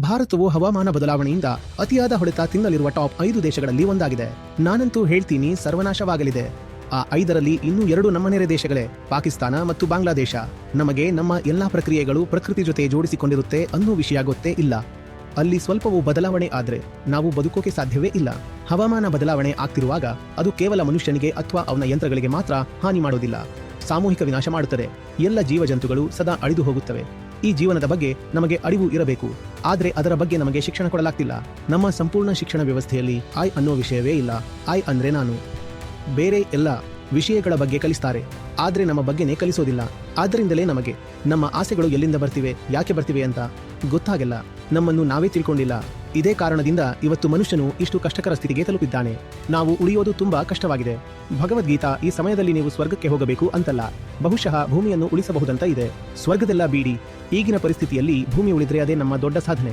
ಭಾರತವು ಹವಾಮಾನ ಬದಲಾವಣೆಯಿಂದ ಅತಿಯಾದ ಹೊಡೆತ ತಿನ್ನಲಿರುವ ಟಾಪ್ ಐದು ದೇಶಗಳಲ್ಲಿ ಒಂದಾಗಿದೆ. ನಾನಂತೂ ಹೇಳ್ತೀನಿ ಸರ್ವನಾಶವಾಗಲಿದೆ. ಆ ಐದರಲ್ಲಿ ಇನ್ನೂ ಎರಡು ನಮ್ಮ ನೆರೆ ದೇಶಗಳೇ, ಪಾಕಿಸ್ತಾನ ಮತ್ತು ಬಾಂಗ್ಲಾದೇಶ. ನಮಗೆ ನಮ್ಮ ಎಲ್ಲಾ ಪ್ರಕ್ರಿಯೆಗಳು ಪ್ರಕೃತಿ ಜೊತೆ ಜೋಡಿಸಿಕೊಂಡಿರುತ್ತೆ ಅನ್ನೋ ವಿಷಯ ಗೊತ್ತೇ ಇಲ್ಲ. ಅಲ್ಲಿ ಸ್ವಲ್ಪವೂ ಬದಲಾವಣೆ ಆದರೆ ನಾವು ಬದುಕೋಕೆ ಸಾಧ್ಯವೇ ಇಲ್ಲ. ಹವಾಮಾನ ಬದಲಾವಣೆ ಆಗ್ತಿರುವಾಗ ಅದು ಕೇವಲ ಮನುಷ್ಯನಿಗೆ ಅಥವಾ ಅವನ ಯಂತ್ರಗಳಿಗೆ ಮಾತ್ರ ಹಾನಿ ಮಾಡೋದಿಲ್ಲ. ಸಾಮೂಹಿಕ ವಿನಾಶ ಮಾಡುತ್ತದೆ. ಎಲ್ಲ ಜೀವಜಂತುಗಳು ಸದಾ ಅಳಿದು ಹೋಗುತ್ತವೆ. ಈ ಜೀವನದ ಬಗ್ಗೆ ನಮಗೆ ಅರಿವು ಇರಬೇಕು. ಆದ್ರೆ ಅದರ ಬಗ್ಗೆ ನಮಗೆ ಶಿಕ್ಷಣ ಕೊಡಲಾಗ್ತಿಲ್ಲ. ನಮ್ಮ ಸಂಪೂರ್ಣ ಶಿಕ್ಷಣ ವ್ಯವಸ್ಥೆಯಲ್ಲಿ ಐ ಅನ್ನೋ ವಿಷಯವೇ ಇಲ್ಲ. ಐ ಅಂದ್ರೆ ನಾನು. ಬೇರೆ ಎಲ್ಲ ವಿಷಯಗಳ ಬಗ್ಗೆ ಕಲಿಸ್ತಾರೆ. ಆದ್ರೆ ನಮ್ಮ ಬಗ್ಗೆನೇ ಕಲಿಸೋದಿಲ್ಲ. ಆದ್ದರಿಂದಲೇ ನಮಗೆ ನಮ್ಮ ಆಸೆಗಳು ಎಲ್ಲಿಂದ ಬರ್ತಿವೆ, ಯಾಕೆ ಬರ್ತಿವೆ ಅಂತ ಗೊತ್ತಾಗಲ್ಲ. ನಮ್ಮನ್ನು ನಾವೇ ತಿಳ್ಕೊಂಡಿಲ್ಲ. ಇದೇ ಕಾರಣದಿಂದ ಇವತ್ತು ಮನುಷ್ಯನು ಇಷ್ಟು ಕಷ್ಟಕರ ಸ್ಥಿತಿಗೆ ತಲುಪಿದ್ದಾನೆ. ನಾವು ಉಳಿಯೋದು ತುಂಬಾ ಕಷ್ಟವಾಗಿದೆ. ಭಗವದ್ಗೀತಾ ಈ ಸಮಯದಲ್ಲಿ ನೀವು ಸ್ವರ್ಗಕ್ಕೆ ಹೋಗಬೇಕು ಅಂತಲ್ಲ. ಬಹುಶಃ ಭೂಮಿಯನ್ನು ಉಳಿಸಬಹುದಂತ ಇದೆ. ಸ್ವರ್ಗದೆಲ್ಲ ಬೀಡಿ. ಈಗಿನ ಪರಿಸ್ಥಿತಿಯಲ್ಲಿ ಭೂಮಿ ಉಳಿದ್ರೆ ಅದೇ ನಮ್ಮ ದೊಡ್ಡ ಸಾಧನೆ.